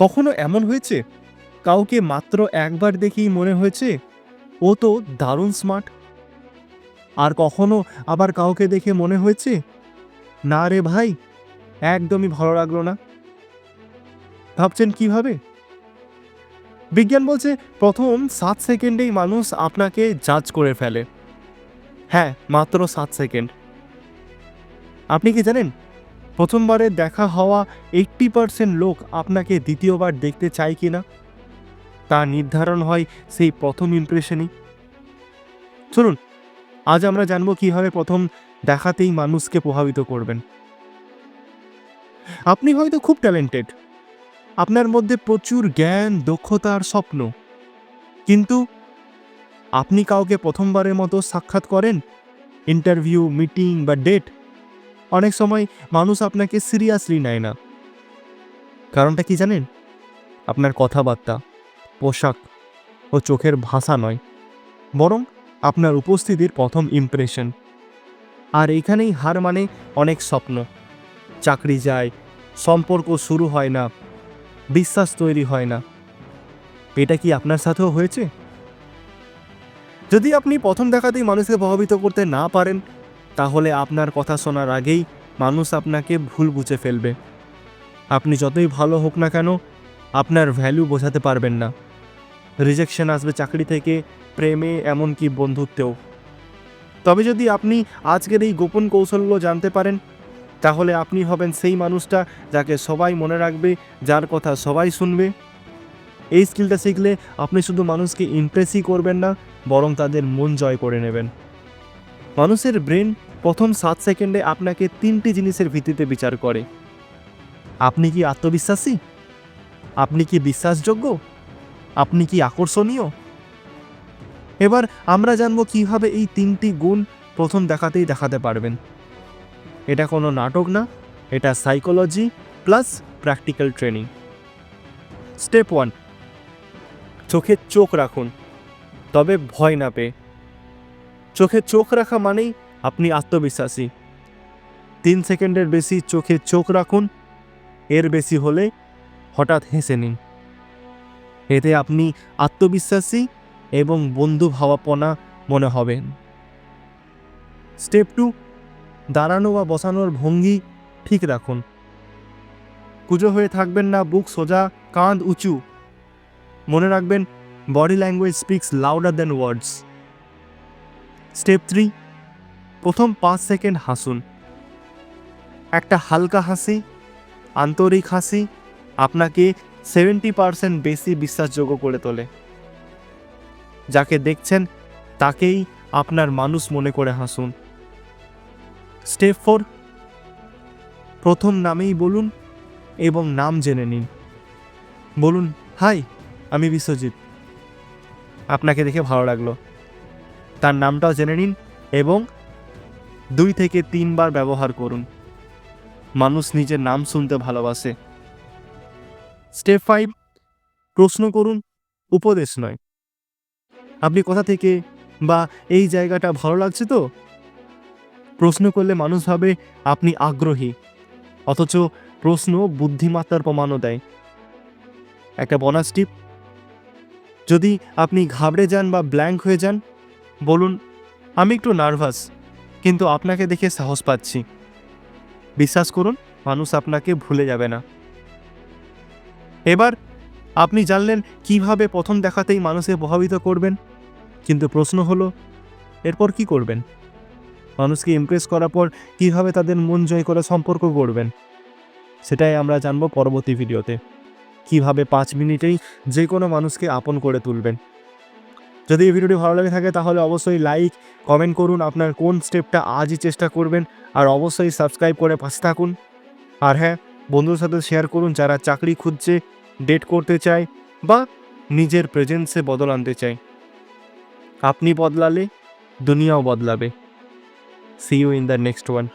কখনো এমন হয়েছে? কাউকে মাত্র একবার দেখেই মনে হয়েছে, ও তো দারুণ স্মার্ট আর কখনো আবার কাউকে দেখে মনে হয়েছে? না রে ভাই, একদমই ভালো লাগল না। ভাবছেন কীভাবে? বিজ্ঞান বলছে প্রথম সাত সেকেন্ডেই মানুষ আপনাকে জাজ করে ফেলে। হ্যাঁ মাত্র সাত সেকেন্ড। আপনি কি জানেন? প্রথমবারে দেখা হওয়া এইট্টি পার্সেন্ট লোক আপনাকে দ্বিতীয়বার দেখতে চায় কি না? তা নির্ধারণ হয় সেই প্রথম ইমপ্রেশনই চলুন, আজ আমরা জানব কীভাবে প্রথম দেখাতেই মানুষকে প্রভাবিত করবেন। আপনি হয়তো খুব ট্যালেন্টেড আপনার মধ্যে প্রচুর জ্ঞান, দক্ষতা আর স্বপ্ন। কিন্তু আপনি কাউকে প্রথমবারের মতো সাক্ষাৎ করেন? ইন্টারভিউ মিটিং বা ডেট অনেক সময় মানুষ আপনাকে সিরিয়াসলি নেয় না। কারণটা কি জানেন? আপনার কথাবার্তা, পোশাক ও চোখের ভাষা নয়, বরং আপনার উপস্থিতির প্রথম ইমপ্রেশন আর এইখানেই হার মানে অনেক স্বপ্ন। চাকরি যায়, সম্পর্ক শুরু হয় না, বিশ্বাস তৈরি হয় না। এটা কি আপনার সাথেও হয়েছে? যদি আপনি প্রথম দেখাতেই মানুষকে প্রভাবিত করতে না পারেন তাহলে আপনার কথা শোনার আগেই মানুষ আপনাকে ভুল বুঝে ফেলবে। আপনি যতই ভালো হোক না কেন, আপনার ভ্যালু বোঝাতে পারবেন না। রিজেকশন আসবে চাকরি থেকে, প্রেমে, এমনকি বন্ধুত্বেও। তবে যদি আপনি আজকের এই গোপন কৌশলগুলো জানতে পারেন, তাহলে আপনি হবেন সেই মানুষটা যাকে সবাই মনে রাখবে, যার কথা সবাই শুনবে। এই স্কিলটা শিখলে আপনি শুধু মানুষকে ইমপ্রেসই করবেন না, বরং তাদের মন জয় করে নেবেন। মানুষের ব্রেন প্রথম সাত সেকেন্ডে আপনাকে তিনটি জিনিসের ভিত্তিতে বিচার করে। আপনি কি আত্মবিশ্বাসী? আপনি কি বিশ্বাসযোগ্য? আপনি কি আকর্ষণীয়? এবার আমরা জানব কীভাবে এই তিনটি গুণ প্রথম দেখাতেই দেখাতে পারবেন। এটা কোনো নাটক না, এটা psychology plus practical training step one চোখে চোখ রাখুন, তবে ভয় না পেয়ে। চোখে চোখ রাখা মানেই আপনি আত্মবিশ্বাসী। তিন সেকেন্ডের বেশি চোখে চোখ রাখুন, এর বেশি হলে হঠাৎ হেসে নিন। এতে আপনি আত্মবিশ্বাসী এবং বন্ধু ভাবাপনা মনে হবেন স্টেপ টু, দাঁড়ানো বা বসানোর ভঙ্গি ঠিক রাখুন। কুজো হয়ে থাকবেন না, বুক সোজা, কাঁধ উঁচু। মনে রাখবেন, body language speaks louder than words. Step three প্রথম পাঁচ সেকেন্ড হাসুন। একটা হালকা হাসি, আন্তরিক হাসি আপনাকে সেভেন্টি পার্সেন্ট বেশি বিশ্বাসযোগ্য করে তোলে। যাকে দেখছেন তাকেই আপনার মানুষ মনে করে হাসুন। স্টেপ ফোর, প্রথম নামেই বলুন এবং নাম জেনে নিন। বলুন, হাই, আমি বিশ্বজিৎ। আপনাকে দেখে ভালো লাগল। তার নামটাও জেনে নিন এবং দুই থেকে তিনবার ব্যবহার করুন। মানুষ নিজের নাম শুনতে ভালোবাসে। স্টেপ ফাইভ, প্রশ্ন করুন, উপদেশ নয়। আপনি কোথা থেকে বা এই জায়গাটা ভালো লাগছে তো? প্রশ্ন করলে মানুষ ভাবে আপনি আগ্রহী, অথচ প্রশ্ন বুদ্ধিমাত্রার প্রমাণও দেয়। একটা বোনাস টিপ যদি আপনি ঘাবড়ে যান বা ব্ল্যাঙ্ক হয়ে যান, বলুন, আমি একটু নার্ভাস কিন্তু আপনাকে দেখে সাহস পাচ্ছি। বিশ্বাস করুন, মানুষ আপনাকে ভুলে যাবে না। এবার আপনি জানলেন কীভাবে প্রথম দেখাতেই মানুষকে প্রভাবিত করবেন? কিন্তু প্রশ্ন হলো, এরপর কি করবেন? মানুষকে ইমপ্রেস করার পর কীভাবে তাদের মন জয় করে সম্পর্ক করবেন সেটাই আমরা জানব পরবর্তী ভিডিওতে কীভাবে পাঁচ মিনিটেই যে কোনো মানুষকে আপন করে তুলবেন? যদি এই ভিডিওটি ভালো লাগে থাকে, তাহলে অবশ্যই লাইক কমেন্ট করুন আপনার কোন স্টেপটা আজই চেষ্টা করবেন। আর অবশ্যই সাবস্ক্রাইব করে পাশে থাকুন। আর হ্যাঁ বন্ধুর সাথে শেয়ার করুন যারা চাকরি খুঁজছে ডেট করতে চায় বা নিজের প্রেজেন্সে বদল আনতে চায়। আপনি বদলালে দুনিয়াও বদলাবে। See you in the next one